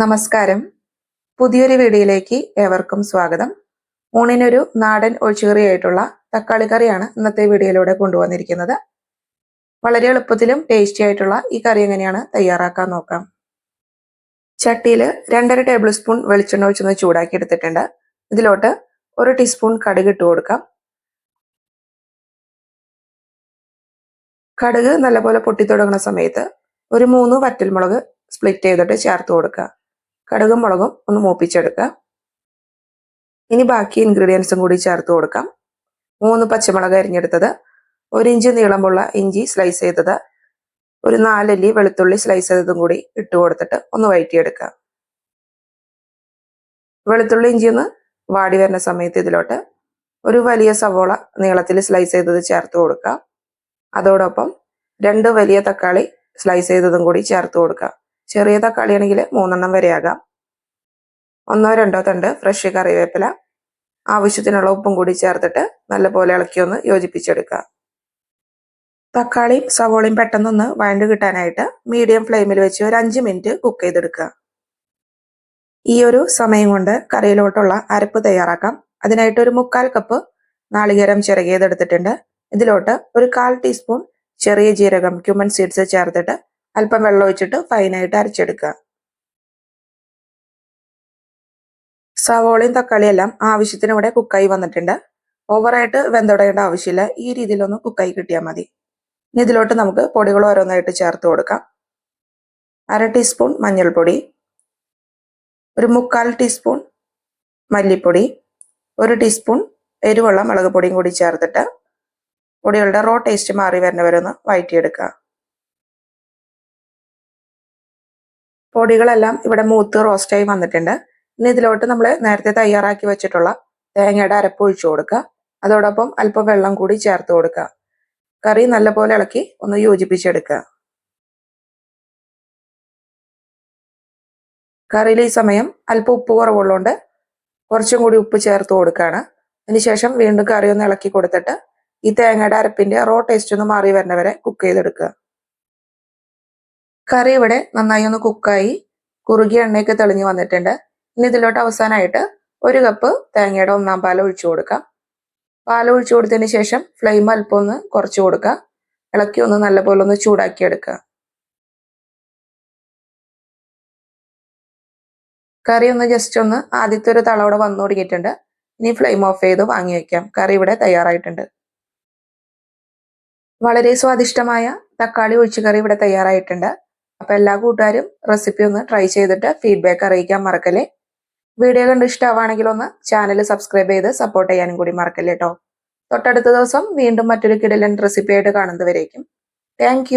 നമസ്കാരം. പുതിയൊരു വീഡിയോയിലേക്ക് ഏവർക്കും സ്വാഗതം. ഊണിനൊരു നാടൻ ഒഴിച്ചുകറിയായിട്ടുള്ള തക്കാളി കറിയാണ് ഇന്നത്തെ വീഡിയോയിലൂടെ കൊണ്ടുവന്നിരിക്കുന്നത്. വളരെ എളുപ്പത്തിലും ടേസ്റ്റി ആയിട്ടുള്ള ഈ കറി എങ്ങനെയാണ് തയ്യാറാക്കാൻ നോക്കാം. ചട്ടിയിൽ രണ്ടര ടേബിൾ സ്പൂൺ വെളിച്ചെണ്ണ ഒഴിച്ചൊന്ന് ചൂടാക്കി എടുത്തിട്ടുണ്ട് ഇതിലോട്ട് ഒരു ടീസ്പൂൺ കടുക് ഇട്ട് കൊടുക്കാം. കടുക് നല്ലപോലെ പൊട്ടിത്തുടങ്ങുന്ന സമയത്ത് ഒരു മൂന്ന് വറ്റൽമുളക് സ്പ്ലിറ്റ് ചെയ്തിട്ട് ചേർത്ത് കൊടുക്കുക. കടുകും മുളകും ഒന്ന് മൂപ്പിച്ചെടുക്കുക. ഇനി ബാക്കി ഇൻഗ്രീഡിയൻസും കൂടി ചേർത്ത് കൊടുക്കാം. മൂന്ന് പച്ചമുളക് അരിഞ്ഞെടുത്തത് ഒരു ഇഞ്ച് നീളമുള്ള ഇഞ്ചി സ്ലൈസ് ചെയ്തത് ഒരു നാലല്ലി വെളുത്തുള്ളി സ്ലൈസ് ചെയ്തതും കൂടി ഇട്ട് കൊടുത്തിട്ട് ഒന്ന് വഴറ്റിയെടുക്കുക. വെളുത്തുള്ളി ഇഞ്ചി ഒന്ന് വാടി വരുന്ന സമയത്ത് ഇതിലോട്ട് ഒരു വലിയ സവോള നീളത്തിൽ സ്ലൈസ് ചെയ്തത് ചേർത്ത് കൊടുക്കുക. അതോടൊപ്പം രണ്ട് വലിയ തക്കാളി സ്ലൈസ് ചെയ്തതും കൂടി ചേർത്ത് കൊടുക്കുക. ചെറിയ തക്കാളി ആണെങ്കിൽ മൂന്നെണ്ണം വരെ ആകാം ഒന്നോ രണ്ടോ തണ്ട് ഫ്രഷ് കറിവേപ്പില. ആവശ്യത്തിനുള്ള ഉപ്പും കൂടി ചേർത്തിട്ട് നല്ലപോലെ ഇളക്കി ഒന്ന് യോജിപ്പിച്ചെടുക്കുക. തക്കാളിയും സവോളയും പെട്ടെന്നൊന്ന് വഴണ്ട് കിട്ടാനായിട്ട് മീഡിയം ഫ്ലെയിമിൽ വെച്ച് ഒരു അഞ്ച് മിനിറ്റ് കുക്ക് ചെയ്തെടുക്കുക. ഈ ഒരു സമയം കൊണ്ട് കറിയിലോട്ടുള്ള അരപ്പ് തയ്യാറാക്കാം. അതിനായിട്ട് ഒരു മുക്കാൽ കപ്പ് നാളികേരം ചിറകിയതെടുത്തിട്ടുണ്ട് ഇതിലോട്ട് ഒരു കാൽ ടീസ്പൂൺ ചെറിയ ജീരകം ക്യൂമൻ സീഡ്സ് ചേർത്തിട്ട് അല്പം വെള്ളം ഒഴിച്ചിട്ട് ഫൈനായിട്ട് അരച്ചെടുക്കുക. സവോളയും തക്കാളിയും എല്ലാം ആവശ്യത്തിന് ഇവിടെ കുക്കായി വന്നിട്ടുണ്ട്. ഓവറായിട്ട് വെന്തുടയേണ്ട ആവശ്യമില്ല. ഈ രീതിയിലൊന്ന് കുക്കായി കിട്ടിയാൽ മതി. ഇനി ഇതിലോട്ട് നമുക്ക് പൊടികൾ ഓരോന്നായിട്ട് ചേർത്ത് കൊടുക്കാം. അര ടീസ്പൂൺ മഞ്ഞൾപ്പൊടി ഒരു മുക്കാൽ ടീസ്പൂൺ മല്ലിപ്പൊടി ഒരു ടീസ്പൂൺ എരിവുള്ള മുളക് പൊടിയും കൂടി ചേർത്തിട്ട് പൊടികളുടെ റോ ടേസ്റ്റ് മാറി വരുന്നവരൊന്ന് വഴറ്റിയെടുക്കുക. പൊടികളെല്ലാം ഇവിടെ മൂത്ത് റോസ്റ്റായി വന്നിട്ടുണ്ട്. ഇനി ഇതിലോട്ട് നമ്മൾ നേരത്തെ തയ്യാറാക്കി വെച്ചിട്ടുള്ള തേങ്ങയുടെ അരപ്പ് ഒഴിച്ചു കൊടുക്കുക. അതോടൊപ്പം അല്പം വെള്ളം കൂടി ചേർത്ത് കൊടുക്കുക. കറി നല്ലപോലെ ഇളക്കി ഒന്ന് യോജിപ്പിച്ചെടുക്കുക. കറിയിൽ ഈ സമയം അല്പം ഉപ്പ് കുറവുള്ളതുകൊണ്ട് കുറച്ചും കൂടി ഉപ്പ് ചേർത്ത് കൊടുക്കുകയാണ്. അതിനുശേഷം വീണ്ടും കറി ഒന്ന് ഇളക്കി കൊടുത്തിട്ട് ഈ തേങ്ങയുടെ അരപ്പിന്റെ റോ ടേസ്റ്റ് ഒന്ന് മാറി വരുന്നവരെ കുക്ക് ചെയ്തെടുക്കുക. കറി ഇവിടെ നന്നായി ഒന്ന് കുക്കായി. കുറുകിയ എണ്ണയൊക്കെ തെളിഞ്ഞു വന്നിട്ടുണ്ട്. ഇനി ഇതിലോട്ട് അവസാനമായിട്ട് ഒരു കപ്പ് തേങ്ങയുടെ ഒന്നാം പാൽ ഒഴിച്ചു കൊടുക്കാം. പാൽ ഒഴിച്ചു കൊടുത്തതിന് ശേഷം ഫ്ലെയിം അല്പം ഒന്ന് കുറച്ച് കൊടുക്കുക ഇളക്കി ഒന്ന് നല്ലപോലെ ഒന്ന് ചൂടാക്കി എടുക്കുക കറി ഒന്ന് ജസ്റ്റ് ഒന്ന് ആദ്യത്തെ ഒരു തളവിടെ വന്നു തുടങ്ങിയിട്ടുണ്ട് ഇനി ഫ്ലെയിം ഓഫ് ചെയ്ത് വാങ്ങി വെക്കാം. കറി ഇവിടെ തയ്യാറായിട്ടുണ്ട്. വളരെ സ്വാദിഷ്ടമായ തക്കാളി ഒഴിച്ചു കറി ഇവിടെ തയ്യാറായിട്ടുണ്ട്. അപ്പൊ എല്ലാ കൂട്ടുകാരും റെസിപ്പി ഒന്ന് ട്രൈ ചെയ്തിട്ട് ഫീഡ്ബാക്ക് അറിയിക്കാൻ മറക്കല്ലേ. വീഡിയോ കണ്ട് ഇഷ്ടമാണെങ്കിൽ ഒന്ന് ചാനൽ സബ്സ്ക്രൈബ് ചെയ്ത് സപ്പോർട്ട് ചെയ്യാനും കൂടി മറക്കല്ലേ കേട്ടോ തൊട്ടടുത്ത ദിവസം വീണ്ടും മറ്റൊരു കിടലൻ റെസിപ്പി ആയിട്ട് കാണുന്നവരേക്കും താങ്ക്